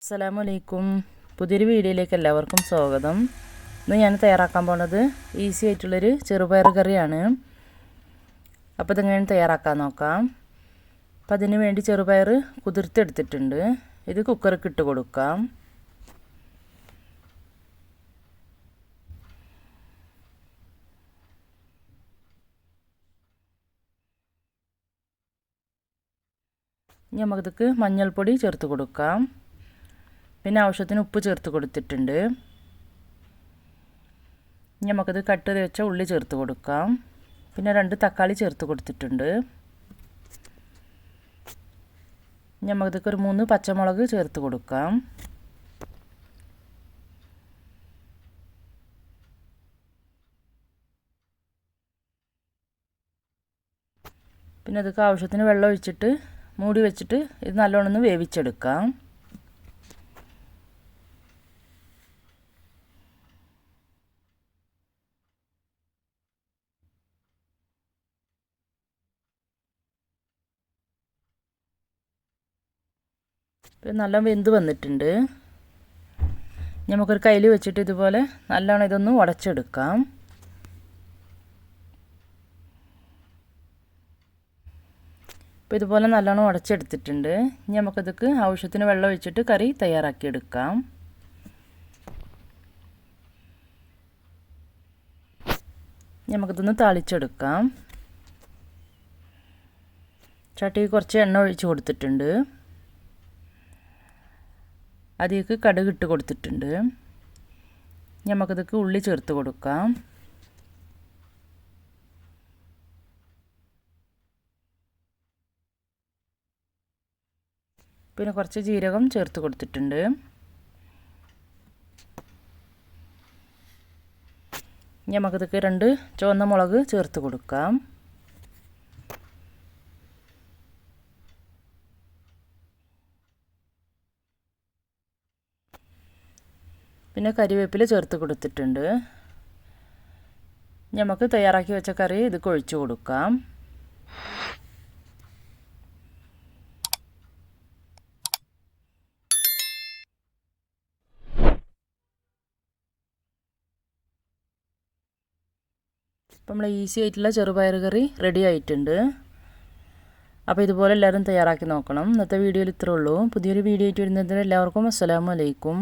അസ്സലാമു അലൈക്കും. പുതിയൊരു വീഡിയോയിലേക്ക് എല്ലാവർക്കും സ്വാഗതം. ഇന്ന് ഞാൻ തയ്യാറാക്കാൻ പോണത് ഈസി ആയിട്ടുള്ളൊരു ചെറുപയർ കറിയാണ്. അപ്പോൾ ഇതെങ്ങനെ തയ്യാറാക്കാൻ നോക്കാം. അപ്പം അതിന് വേണ്ടി ചെറുപയർ കുതിർത്തെടുത്തിട്ടുണ്ട്. ഇത് കുക്കറിൽ ഇട്ട് കൊടുക്കാം. ഇനി നമുക്കിതൊക്കെ മഞ്ഞൾപ്പൊടി ചേർത്ത് കൊടുക്കാം. പിന്നെ ആവശ്യത്തിന് ഉപ്പ് ചേർത്ത് കൊടുത്തിട്ടുണ്ട്. ഇനി നമുക്കത് കട്ട് വെച്ച ഉള്ളി ചേർത്ത് കൊടുക്കാം. പിന്നെ രണ്ട് തക്കാളി ചേർത്ത് കൊടുത്തിട്ടുണ്ട്. ഇനി നമുക്കിതൊക്കെ ഒരു മൂന്ന് പച്ചമുളക് ചേർത്ത് കൊടുക്കാം. പിന്നെ അതൊക്കെ ആവശ്യത്തിന് വെള്ളം ഒഴിച്ചിട്ട് മൂടി വെച്ചിട്ട് ഇത് നല്ലോണം ഒന്ന് വേവിച്ചെടുക്കാം. നല്ല വെന്ത് വന്നിട്ടുണ്ട്. നമുക്കൊരു കയ്യിൽ വെച്ചിട്ട് ഇതുപോലെ നല്ലോണം ഇതൊന്ന് ഉടച്ചെടുക്കാം. ഇപ്പോൾ ഇതുപോലെ നല്ലോണം ഉടച്ചെടുത്തിട്ടുണ്ട്. ഇനി നമുക്കിതൊക്കെ ആവശ്യത്തിന് വെള്ളം ഒഴിച്ചിട്ട് കറി തയ്യാറാക്കിയെടുക്കാം. നമുക്കിതൊന്ന് താളിച്ചെടുക്കാം. ചട്ടിക്ക് കുറച്ച് എണ്ണ ഒഴിച്ച് കൊടുത്തിട്ടുണ്ട്. അതിലേക്ക് കടുക് ഇട്ട് കൊടുത്തിട്ടുണ്ട്. നമുക്കിതൊക്കെ ഉള്ളി ചേർത്ത് കൊടുക്കാം. പിന്നെ കുറച്ച് ജീരകം ചേർത്ത് കൊടുത്തിട്ടുണ്ട്. നമുക്കിതൊക്കെ രണ്ട് ചുവന്ന മുളക് ചേർത്ത് കൊടുക്കാം. പിന്നെ കരിവേപ്പില ചേർത്ത് കൊടുത്തിട്ടുണ്ട്. നമുക്ക് തയ്യാറാക്കി വെച്ച കറി ഇത് കൊഴിച്ചു കൊടുക്കാം. ഇപ്പം നമ്മൾ ഈസി ആയിട്ടുള്ള ചെറുപയർ കറി റെഡി ആയിട്ടുണ്ട്. അപ്പോൾ ഇതുപോലെ എല്ലാവരും തയ്യാറാക്കി നോക്കണം. ഇന്നത്തെ വീഡിയോയിൽ ഇത്രയേ ഉള്ളൂ. പുതിയൊരു വീഡിയോ ആയിട്ട് വരുന്നതിന് എല്ലാവർക്കും അസ്സലാമു അലൈക്കും.